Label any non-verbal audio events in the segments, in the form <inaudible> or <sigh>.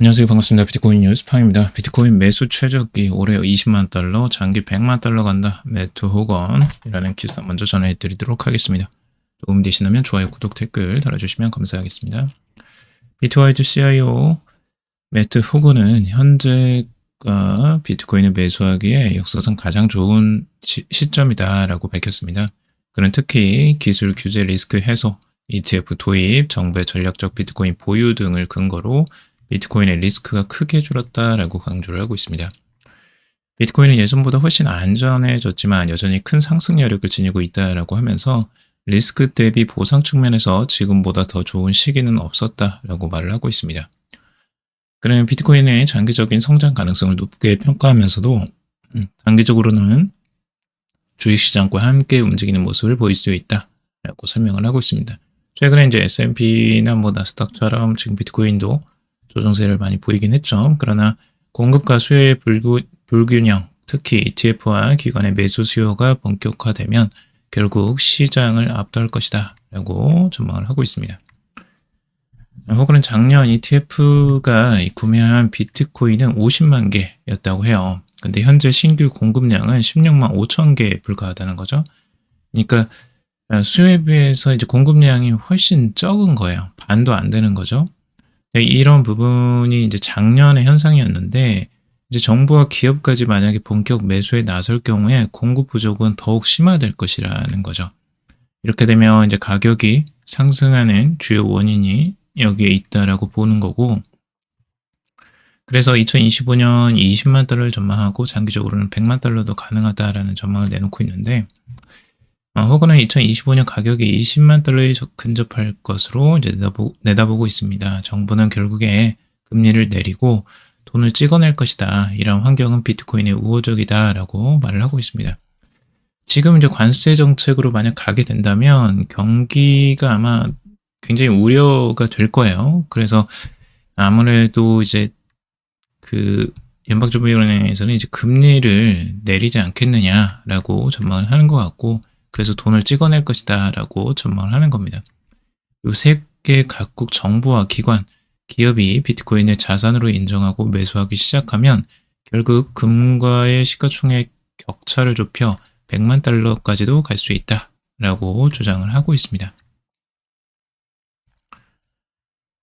안녕하세요. 반갑습니다. 비트코인 뉴스 팡입니다. 비트코인 매수 최저기 올해 20만 달러, 장기 100만 달러 간다. 매트 호건이라는 기사 먼저 전해 드리도록 하겠습니다. 도움 되시다면 좋아요, 구독, 댓글 달아주시면 감사하겠습니다. 비트와이드 CIO 매트 호건은 현재가 비트코인을 매수하기에 역사상 가장 좋은 시, 시점이다라고 밝혔습니다. 그는 특히 기술 규제 리스크 해소, ETF 도입, 정부의 전략적 비트코인 보유 등을 근거로 비트코인의 리스크가 크게 줄었다라고 강조를 하고 있습니다. 비트코인은 예전보다 훨씬 안전해졌지만 여전히 큰 상승 여력을 지니고 있다라고 하면서 리스크 대비 보상 측면에서 지금보다 더 좋은 시기는 없었다라고 말을 하고 있습니다. 그는 비트코인의 장기적인 성장 가능성을 높게 평가하면서도 음, 단기적으로는 주식시장과 함께 움직이는 모습을 보일 수 있다라고 설명을 하고 있습니다. 최근에 이제 S&P나 뭐 나스닥처럼 지금 비트코인도 조정세를 많이 보이긴 했죠. 그러나 공급과 수요의 불구, 불균형, 특히 ETF와 기관의 매수 수요가 본격화되면 결국 시장을 압도할 것이다. 라고 전망을 하고 있습니다. 혹은 작년 ETF가 구매한 비트코인은 50만 개였다고 해요. 근데 현재 신규 공급량은 16만 5천 개에 불과하다는 거죠. 그러니까 수요에 비해서 이제 공급량이 훨씬 적은 거예요. 반도 안 되는 거죠. 네, 이런 부분이 이제 작년의 현상이었는데 이제 정부와 기업까지 만약에 본격 매수에 나설 경우에 공급 부족은 더욱 심화될 것이라는 거죠. 이렇게 되면 이제 가격이 상승하는 주요 원인이 여기에 있다라고 보는 거고 그래서 2025년 20만 달러를 전망하고 장기적으로는 100만 달러도 가능하다라는 전망을 내놓고 있는데 어, 혹은 2025년 가격이 20만 달러에 근접할 것으로 내다보, 내다보 고 있습니다. 정부는 결국에 금리를 내리고 돈을 찍어낼 것이다. 이런 환경은 비트코인의 우호적이다 라고 말을 하고 있습니다. 지금 이제 관세 정책으로 만약 가게 된다면 경기가 아마 굉장히 우려가 될 거예요. 그래서 아무래도 이제 그 연방준비위원회에서는 이제 금리를 내리지 않겠느냐라고 전망을 하는 것 같고 그래서 돈을 찍어낼 것이다 라고 전망을 하는 겁니다. 이세개 각국 정부와 기관, 기업이 비트코인을 자산으로 인정하고 매수하기 시작하면 결국 금과의 시가총액 격차를 좁혀 100만 달러까지도 갈 수 있다 라고 주장을 하고 있습니다.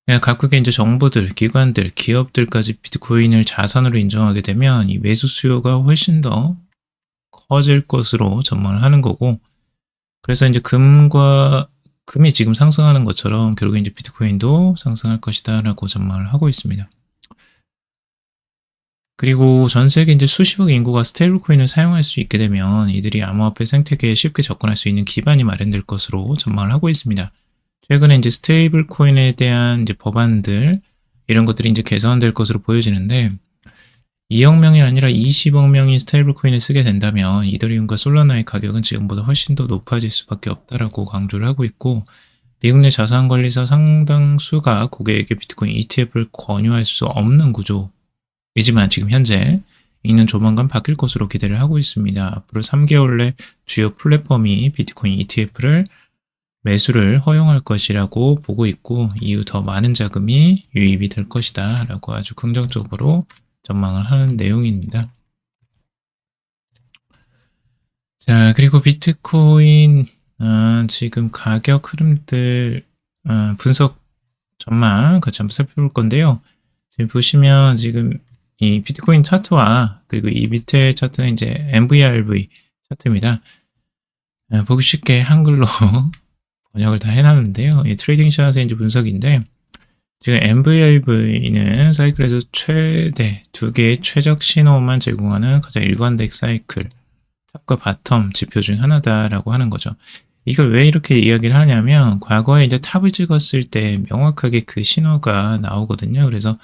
예, 각국의 이제 정부들, 기관들, 기업들까지 비트코인을 자산으로 인정하게 되면 이 매수 수요가 훨씬 더 커질 것으로 전망을 하는 거고, 그래서 이제 금과 금이 지금 상승하는 것처럼 결국 이제 비트코인도 상승할 것이다라고 전망을 하고 있습니다. 그리고 전 세계 이제 수십억 인구가 스테이블 코인을 사용할 수 있게 되면 이들이 암호화폐 생태계에 쉽게 접근할 수 있는 기반이 마련될 것으로 전망을 하고 있습니다. 최근에 이제 스테이블 코인에 대한 이제 법안들 이런 것들이 이제 개선될 것으로 보여지는데 2억 명이 아니라 20억 명이 스테이블 코인을 쓰게 된다면 이더리움과 솔라나의 가격은 지금보다 훨씬 더 높아질 수밖에 없다라고 강조를 하고 있고 미국 내 자산관리사 상당수가 고객에게 비트코인 ETF를 권유할 수 없는 구조이지만 지금 현재 이는 조만간 바뀔 것으로 기대를 하고 있습니다. 앞으로 3개월 내 주요 플랫폼이 비트코인 ETF를 매수를 허용할 것이라고 보고 있고 이후 더 많은 자금이 유입이 될 것이다 라고 아주 긍정적으로 전망을 하는 내용입니다. 자, 그리고 비트코인 어, 지금 가격 흐름들 어, 분석 전망 같이 한번 살펴볼 건데요. 지금 보시면 지금 이 비트코인 차트와 그리고 이 밑에 차트는 이제 MVRV 차트입니다. 어, 보기 쉽게 한글로 <laughs> 번역을 다 해놨는데요. 이 트레이딩 샷의 이제 분석인데 지금 MVIV는 사이클에서 최대 두 개의 최적 신호만 제공하는 가장 일관된 사이클, 탑과 바텀 지표 중 하나다라고 하는 거죠. 이걸 왜 이렇게 이야기를 하냐면 과거에 이제 탑을 찍었을 때 명확하게 그 신호가 나오거든요. 그래서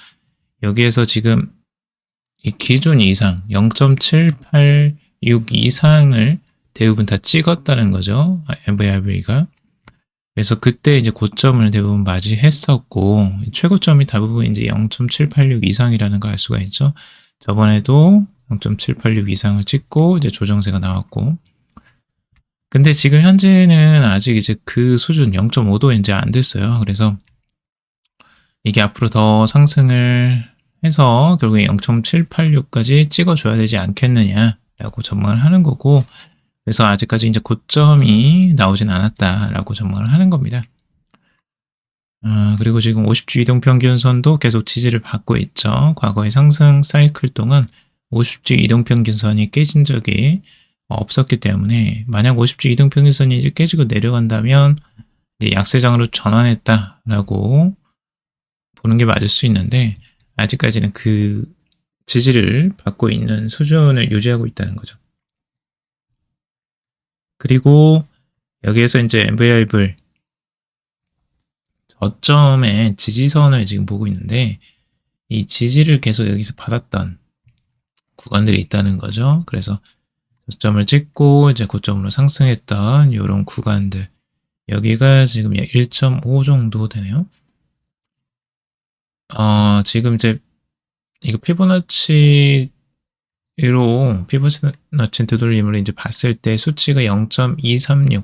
여기에서 지금 이 기준 이상 0.786 이상을 대부분 다 찍었다는 거죠. MVRV가. 그래서 그때 이제 고점을 대부분 맞이했었고 최고점이 대부분 이제 0.786 이상이라는 걸 알 수가 있죠. 저번에도 0.786 이상을 찍고 이제 조정세가 나왔고 근데 지금 현재는 아직 이제 그 수준 0.5도 이제 안 됐어요. 그래서 이게 앞으로 더 상승을 해서 결국에 0.786까지 찍어줘야 되지 않겠느냐라고 전망을 하는 거고 그래서 아직까지 이제 고점이 나오진 않았다라고 전망을 하는 겁니다. 아, 그리고 지금 50주 이동평균선도 계속 지지를 받고 있죠. 과거의 상승 사이클 동안 50주 이동평균선이 깨진 적이 없었기 때문에 만약 50주 이동평균선이 이제 깨지고 내려간다면 이제 약세장으로 전환했다라고 보는 게 맞을 수 있는데 아직까지는 그 지지를 받고 있는 수준을 유지하고 있다는 거죠. 그리고 여기에서 이제 MVI블 저점의 지지선을 지금 보고 있는데 이 지지를 계속 여기서 받았던 구간들이 있다는 거죠. 그래서 저점을 찍고 이제 고점으로 상승했던 이런 구간들 여기가 지금 1.5 정도 되네요. 어, 지금 이제 이거 피보나치 로 피보나치 되돌림을 이제 봤을 때 수치가 0.236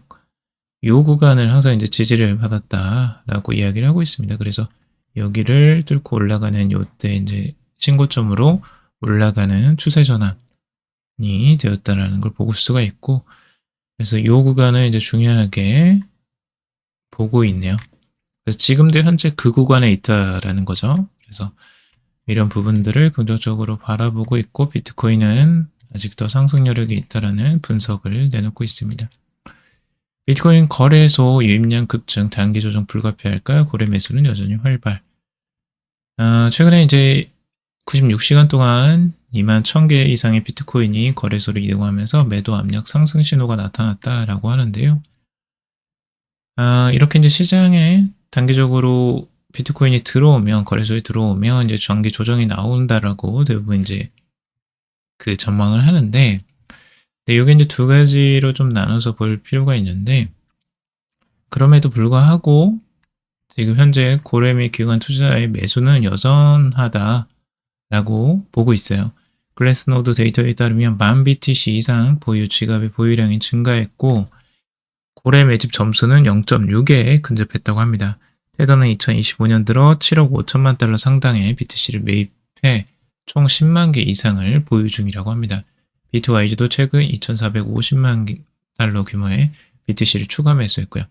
요 구간을 항상 이제 지지를 받았다라고 이야기를 하고 있습니다. 그래서 여기를 뚫고 올라가는 요때 이제 신고점으로 올라가는 추세 전환이 되었다라는 걸 보고 수가 있고 그래서 요 구간을 이제 중요하게 보고 있네요. 그래서 지금도 현재 그 구간에 있다라는 거죠. 그래서 이런 부분들을 긍정적으로 바라보고 있고 비트코인은 아직도 상승 여력이 있다라는 분석을 내놓고 있습니다. 비트코인 거래소 유입량 급증 단기 조정 불가피할까요? 거래 매수는 여전히 활발. 아, 최근에 이제 96시간 동안 2만 1000개 이상의 비트코인이 거래소로 이동하면서 매도 압력 상승 신호가 나타났다라고 하는데요. 아, 이렇게 이제 시장에 단기적으로 비트코인이 들어오면 거래소에 들어오면 이제 장기 조정이 나온다라고 대부분 이제 그 전망을 하는데 네, 이게 이제 두 가지로 좀 나눠서 볼 필요가 있는데 그럼에도 불구하고 지금 현재 고래 및 기관 투자의 매수는 여전하다라고 보고 있어요. 글래스노드 데이터에 따르면 만 BTC 이상 보유 지갑의 보유량이 증가했고 고래 매집 점수는 0.6에 근접했다고 합니다. 테더는 2025년 들어 7억 5천만 달러 상당의 BTC를 매입해 총 10만 개 이상을 보유 중이라고 합니다. 비트와이즈도 최근 2,450만 달러 규모의 BTC를 추가 매수했고요.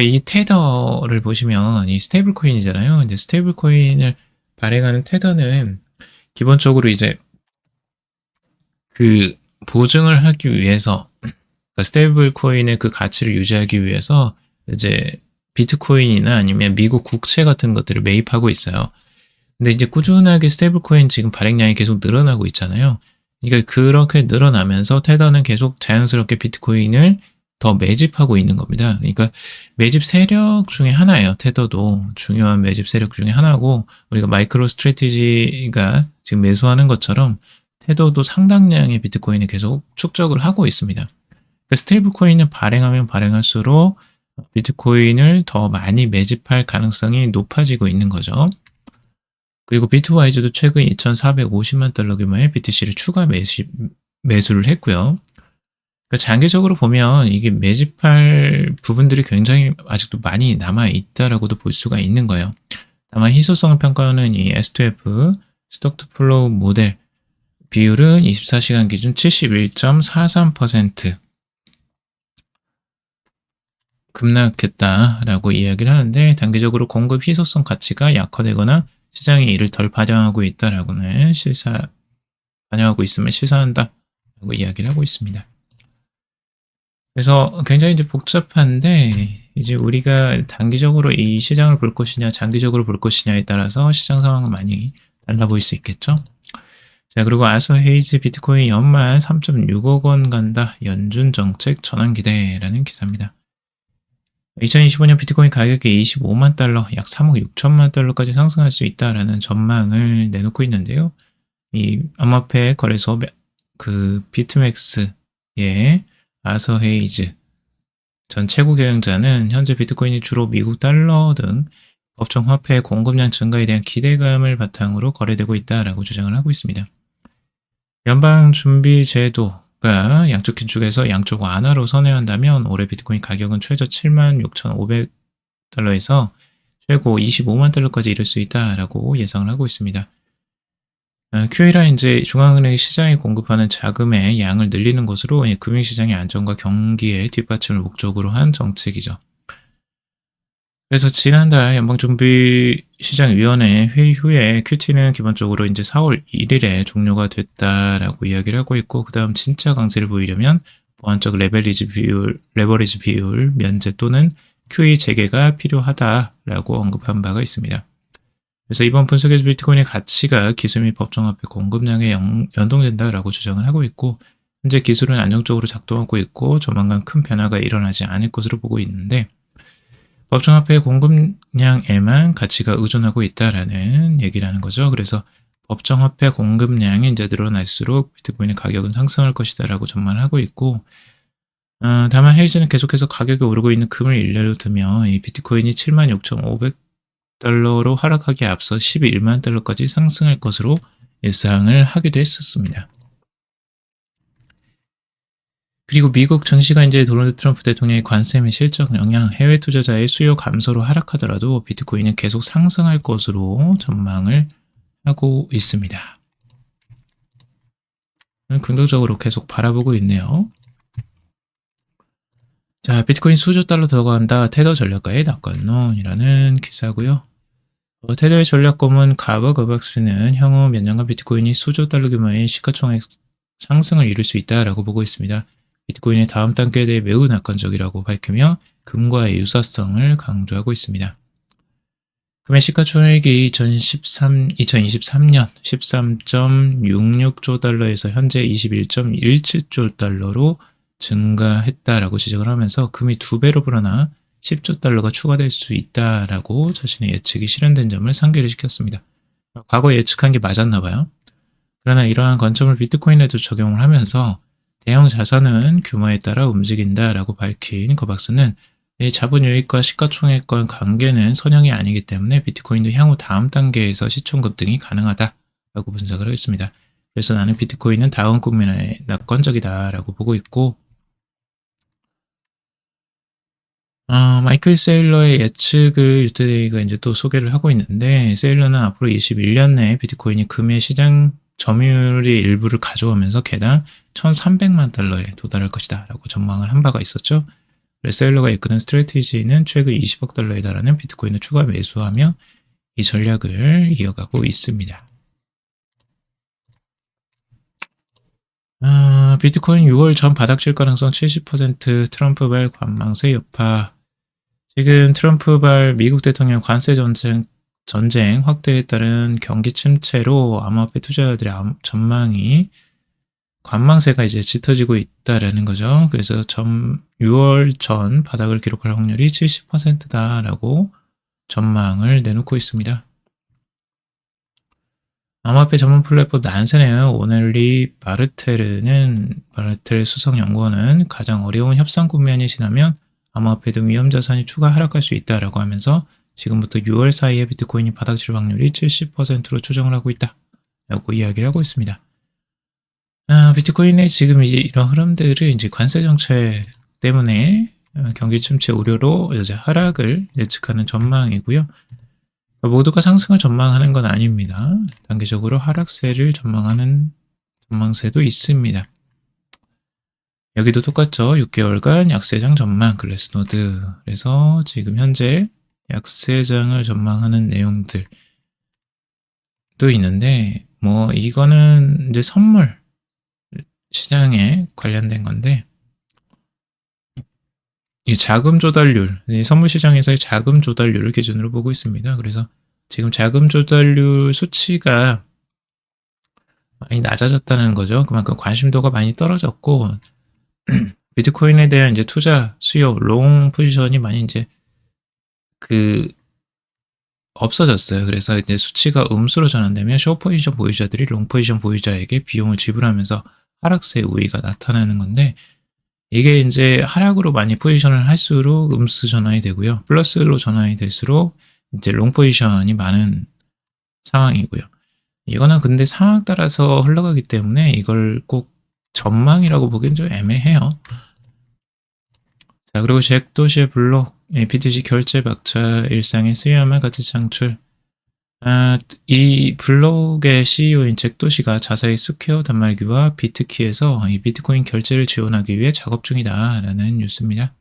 이 테더를 보시면 이 스테이블 코인이잖아요. 이제 스테이블 코인을 발행하는 테더는 기본적으로 이제 그 보증을 하기 위해서 그러니까 스테이블 코인의 그 가치를 유지하기 위해서 이제 비트코인이나 아니면 미국 국채 같은 것들을 매입하고 있어요. 근데 이제 꾸준하게 스테이블 코인 지금 발행량이 계속 늘어나고 있잖아요. 그러니까 그렇게 늘어나면서 테더는 계속 자연스럽게 비트코인을 더 매집하고 있는 겁니다. 그러니까 매집 세력 중에 하나예요. 테더도 중요한 매집 세력 중에 하나고 우리가 마이크로 스트레티지가 지금 매수하는 것처럼 테더도 상당량의 비트코인을 계속 축적을 하고 있습니다. 그러니까 스테이블 코인을 발행하면 발행할수록 비트코인을 더 많이 매집할 가능성이 높아지고 있는 거죠. 그리고 비트와이즈도 최근 2,450만 달러 규모의 BTC를 추가 매수, 매수를 했고요. 그러니까 장기적으로 보면 이게 매집할 부분들이 굉장히 아직도 많이 남아 있다라고도 볼 수가 있는 거예요. 다만 희소성 평가는 이 S2F 스톡 투 플로우 모델 비율은 24시간 기준 71.43% 급락했다라고 이야기를 하는데 단기적으로 공급 희소성 가치가 약화되거나 시장이 이를 덜 반영하고 있다라고는 실사 반영하고 있음을 시사한다라고 이야기를 하고 있습니다. 그래서 굉장히 이제 복잡한데 이제 우리가 단기적으로 이 시장을 볼 것이냐 장기적으로 볼 것이냐에 따라서 시장 상황은 많이 달라 보일 수 있겠죠. 자 그리고 아서 헤이즈 비트코인 연말 3.6억 원 간다 연준 정책 전환 기대라는 기사입니다. 2025년 비트코인 가격이 25만 달러, 약 3억 6천만 달러까지 상승할 수 있다라는 전망을 내놓고 있는데요. 이 암호화폐 거래소 그 비트맥스의 아서 헤이즈 전 최고 경영자는 현재 비트코인이 주로 미국 달러 등 법정 화폐 공급량 증가에 대한 기대감을 바탕으로 거래되고 있다라고 주장을 하고 있습니다. 연방준비제도 가 양쪽 긴축에서 양쪽 완화로 선회한다면 올해 비트코인 가격은 최저 7만 6,500달러에서 최고 25만 달러까지 이를 수 있다라고 예상을 하고 있습니다. 어, QE라 이제 중앙은행 시장이 공급하는 자금의 양을 늘리는 것으로 이 금융시장의 안정과 경기의 뒷받침을 목적으로 한 정책이죠. 그래서 지난달 연방준비시장위원회 회의 후에 QT는 기본적으로 이제 4월 1일에 종료가 됐다라고 이야기를 하고 있고, 그 다음 진짜 강세를 보이려면 보완적 레버리지 비율, 레버리지 비율 면제 또는 QE 재개가 필요하다라고 언급한 바가 있습니다. 그래서 이번 분석에서 비트코인의 가치가 기술 및 법정 화폐 공급량에 연, 연동된다라고 주장을 하고 있고, 현재 기술은 안정적으로 작동하고 있고 조만간 큰 변화가 일어나지 않을 것으로 보고 있는데 법정화폐 공급량에만 가치가 의존하고 있다라는 얘기라는 거죠. 그래서 법정화폐 공급량이 이제 늘어날수록 비트코인의 가격은 상승할 것이다라고 전망을 하고 있고 어, 다만 헤이즈는 계속해서 가격이 오르고 있는 금을 일례로 들며 이 비트코인이 76,500달러로 하락하기에 앞서 11만 달러까지 상승할 것으로 예상을 하기도 했었습니다. 그리고 미국 증시가 이제 도널드 트럼프 대통령의 관세 및 실적 영향, 해외 투자자의 수요 감소로 하락하더라도 비트코인은 계속 상승할 것으로 전망을 하고 있습니다. 긍정적으로 계속 바라보고 있네요. 자, 비트코인 수조 달러 들어간다. 테더 전략가의 낙관론이라는 기사고요. 어, 테더의 전략검은 가버거박스는 향후 몇 년간 비트코인이 수조 달러 규모의 시가총액 상승을 이룰 수 있다라고 보고 있습니다. 비트코인의 다음 단계에 대해 매우 낙관적이라고 밝히며 금과의 유사성을 강조하고 있습니다. 금의 시가총액이 2013, 2023년 13.66조 달러에서 현재 21.17조 달러로 증가했다라고 지적을 하면서 금이 두 배로 불어나 10조 달러가 추가될 수 있다라고 자신의 예측이 실현된 점을 상기를 시켰습니다. 과거 예측한 게 맞았나 봐요. 그러나 이러한 관점을 비트코인에도 적용을 하면서 대형 자산은 규모에 따라 움직인다라고 밝힌 거박스는 이 자본 유익과 시가총액과 관계는 선형이 아니기 때문에 비트코인도 향후 다음 단계에서 시총 급등이 가능하다라고 분석을 했습니다. 그래서 나는 비트코인은 다음 국면에 낙관적이다라고 보고 있고 어, 마이클 세일러의 예측을 유트데이가 이제 또 소개를 하고 있는데 세일러는 앞으로 21년 내에 비트코인이 금의 시장 점유율의 일부를 가져오면서 개당 1,300만 달러에 도달할 것이다 라고 전망을 한 바가 있었죠. 레셀러가 이끄는 스트레티지는 최근 20억 달러에 달하는 비트코인을 추가 매수하며 이 전략을 이어가고 있습니다. 아, 비트코인 6월 전 바닥칠 가능성 70% 트럼프 발 관망세 여파 지금 트럼프 발 미국 대통령 관세 전쟁 전쟁 확대에 따른 경기 침체로 암호화폐 투자자들의 전망이 관망세가 이제 짙어지고 있다라는 거죠. 그래서 전 6월 전 바닥을 기록할 확률이 70%다라고 전망을 내놓고 있습니다. 암호화폐 전문 플랫폼 난세네요. 오넬리 바르테르는 바르테르 수석 연구원은 가장 어려운 협상 국면이 지나면 암호화폐 등 위험 자산이 추가 하락할 수 있다라고 하면서 지금부터 6월 사이에 비트코인이 바닥칠 확률이 70%로 추정을 하고 있다. 라고 이야기를 하고 있습니다. 아, 비트코인의 지금 이제 이런 흐름들을 이제 관세 정책 때문에 어, 경기 침체 우려로 이제 하락을 예측하는 전망이고요. 모두가 상승을 전망하는 건 아닙니다. 단기적으로 하락세를 전망하는 전망세도 있습니다. 여기도 똑같죠. 6개월간 약세장 전망 글래스노드. 그래서 지금 현재 약세장을 전망하는 내용들도 있는데, 뭐, 이거는 이제 선물 시장에 관련된 건데, 이 자금 조달률, 이 선물 시장에서의 자금 조달률을 기준으로 보고 있습니다. 그래서 지금 자금 조달률 수치가 많이 낮아졌다는 거죠. 그만큼 관심도가 많이 떨어졌고, <clears throat> 비트코인에 대한 이제 투자 수요, 롱 포지션이 많이 이제 그 없어졌어요. 그래서 이제 수치가 음수로 전환되면 쇼 포지션 보유자들이 롱 포지션 보유자에게 비용을 지불하면서 하락세 우위가 나타나는 건데 이게 이제 하락으로 많이 포지션을 할수록 음수 전환이 되고요. 플러스로 전환이 될수록 이제 롱 포지션이 많은 상황이고요. 이거는 근데 상황 따라서 흘러가기 때문에 이걸 꼭 전망이라고 보기엔 좀 애매해요. 자, 그리고 잭도시의 블록, BTC 결제 박차 일상의 수요함을 같이 창출. 아, 이 블록의 CEO인 잭도시가 자사의 스퀘어 단말기와 비트키에서 이 비트코인 결제를 지원하기 위해 작업 중이다라는 뉴스입니다.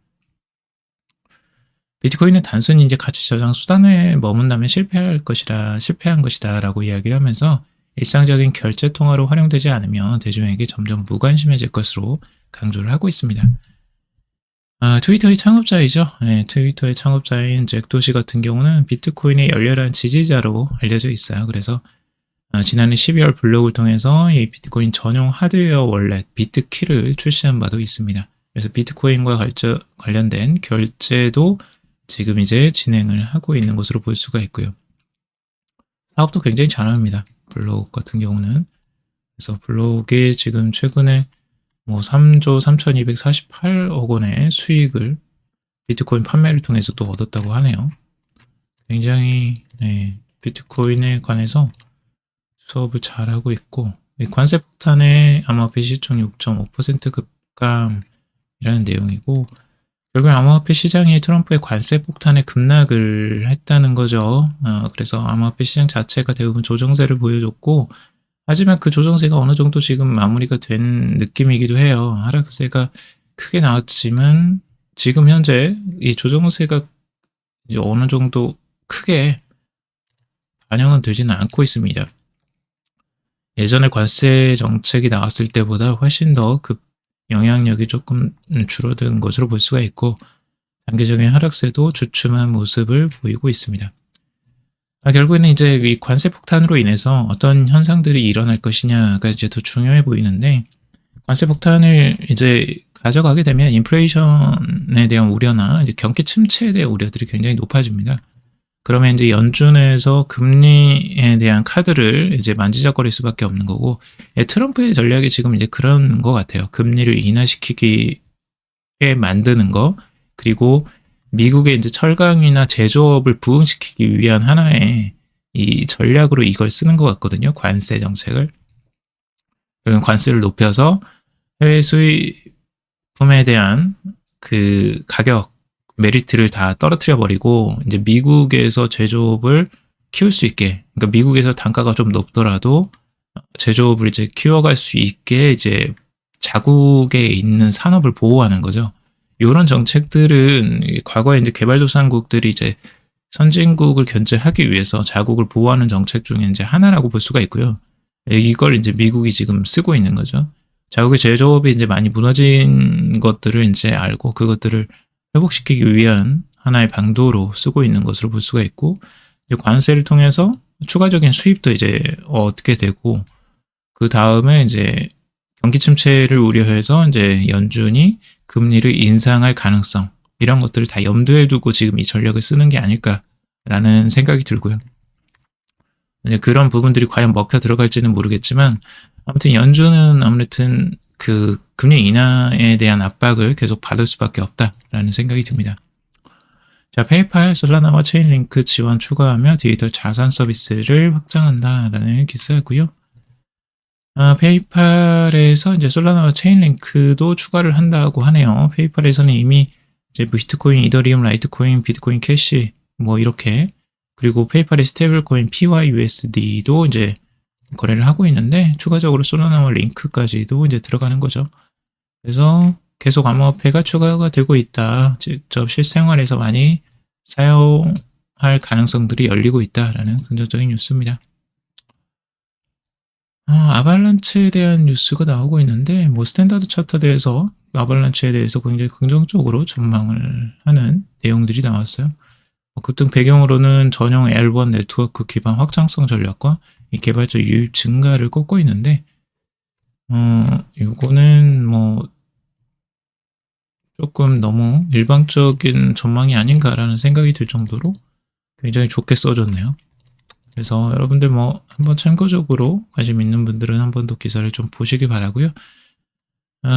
비트코인은 단순히 이제 가치 저장 수단에 머문다면 실패할 것이다, 실패한 것이다라고 이야기를 하면서 일상적인 결제 통화로 활용되지 않으면 대중에게 점점 무관심해질 것으로 강조를 하고 있습니다. 아, 트위터의 창업자이죠. 네, 트위터의 창업자인 잭 도시 같은 경우는 비트코인의 열렬한 지지자로 알려져 있어요. 그래서 아, 지난해 12월 블로그를 통해서 이 비트코인 전용 하드웨어 월렛 비트키를 출시한 바도 있습니다. 그래서 비트코인과 관저, 관련된 결제도 지금 이제 진행을 하고 있는 것으로 볼 수가 있고요. 사업도 굉장히 잘합니다. 블로그 같은 경우는. 그래서 블로그에 지금 최근에 뭐 3조 3,248억 원의 수익을 비트코인 판매를 통해서 또 얻었다고 하네요. 굉장히 네, 비트코인에 관해서 수업을 잘하고 있고 이 관세 폭탄의 암호화폐 시총 6.5% 급감이라는 내용이고 결국 암호화폐 시장이 트럼프의 관세 폭탄에 급락을 했다는 거죠. 어, 그래서 암호화폐 시장 자체가 대부분 조정세를 보여줬고 하지만 그 조정세가 어느 정도 지금 마무리가 된 느낌이기도 해요. 하락세가 크게 나왔지만 지금 현재 이 조정세가 어느 정도 크게 반영은 되지는 않고 있습니다. 예전에 관세 정책이 나왔을 때보다 훨씬 더급 영향력이 조금 줄어든 것으로 볼 수가 있고 단기적인 하락세도 주춤한 모습을 보이고 있습니다. 아, 결국에는 이제 이 관세 폭탄으로 인해서 어떤 현상들이 일어날 것이냐가 이제 더 중요해 보이는데 관세 폭탄을 이제 가져가게 되면 인플레이션에 대한 우려나 경기 침체에 대한 우려들이 굉장히 높아집니다. 그러면 이제 연준에서 금리에 대한 카드를 이제 만지작거릴 수밖에 없는 거고 예, 트럼프의 전략이 지금 이제 그런 것 같아요. 금리를 인하시키기에 만드는 거 그리고 미국의 이제 철강이나 제조업을 부흥시키기 위한 하나의 이 전략으로 이걸 쓰는 것 같거든요. 관세 정책을. 관세를 높여서 해외 수입품에 대한 그 가격 메리트를 다 떨어뜨려 버리고 이제 미국에서 제조업을 키울 수 있게 그러니까 미국에서 단가가 좀 높더라도 제조업을 이제 키워갈 수 있게 이제 자국에 있는 산업을 보호하는 거죠. 이런 정책들은 과거에 이제 개발도상국들이 이제 선진국을 견제하기 위해서 자국을 보호하는 정책 중에 이제 하나라고 볼 수가 있고요. 이걸 이제 미국이 지금 쓰고 있는 거죠. 자국의 제조업이 이제 많이 무너진 것들을 이제 알고 그것들을 회복시키기 위한 하나의 방도로 쓰고 있는 것으로 볼 수가 있고 관세를 통해서 추가적인 수입도 이제 얻게 되고 그 다음에 이제 경기 침체를 우려해서 이제 연준이 금리를 인상할 가능성 이런 것들을 다 염두에 두고 지금 이 전략을 쓰는 게 아닐까라는 생각이 들고요. 그런 부분들이 과연 먹혀 들어갈지는 모르겠지만 아무튼 연준은 아무튼 그 금리 인하에 대한 압박을 계속 받을 수밖에 없다라는 생각이 듭니다. 자, 페이팔, 솔라나와 체인링크 지원 추가하며 디지털 자산 서비스를 확장한다라는 기사고요. 아, 페이팔에서 이제 솔라나와 체인링크도 추가를 한다고 하네요. 페이팔에서는 이미 이제 비트코인, 이더리움, 라이트코인, 비트코인 캐시 뭐 이렇게 그리고 페이팔의 스테이블코인 PYUSD도 이제 거래를 하고 있는데 추가적으로 솔라나와 링크까지도 이제 들어가는 거죠. 그래서 계속 암호화폐가 추가가 되고 있다. 직접 실생활에서 많이 사용할 가능성들이 열리고 있다라는 긍정적인 뉴스입니다. 아, 아발란체에 대한 뉴스가 나오고 있는데 뭐 스탠다드 차트대에서 아발란체에 대해서 굉장히 긍정적으로 전망을 하는 내용들이 나왔어요. 뭐 급등 배경으로는 전용 L1 네트워크 기반 확장성 전략과 이 개발자 유입 증가를 꼽고 있는데 어, 이거는 뭐 조금 너무 일방적인 전망이 아닌가라는 생각이 들 정도로 굉장히 좋게 써줬네요. 그래서 여러분들 뭐 한번 참고적으로 관심 있는 분들은 한 번 더 기사를 좀 보시기 바라고요. 어,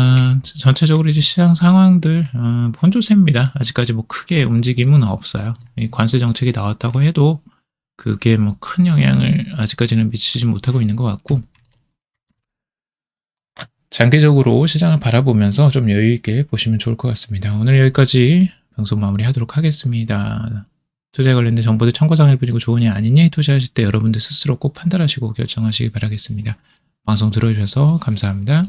전체적으로 이제 시장 상황들 어, 혼조세입니다. 아직까지 뭐 크게 움직임은 없어요. 이 관세 정책이 나왔다고 해도 그게 뭐 큰 영향을 아직까지는 미치지 못하고 있는 것 같고 장기적으로 시장을 바라보면서 좀 여유 있게 보시면 좋을 것 같습니다. 오늘 여기까지 방송 마무리하도록 하겠습니다. 투자에 관련된 정보들 참고사항일 뿐이고 조언이 아니니 투자하실 때 여러분들 스스로 꼭 판단하시고 결정하시기 바라겠습니다. 방송 들어주셔서 감사합니다.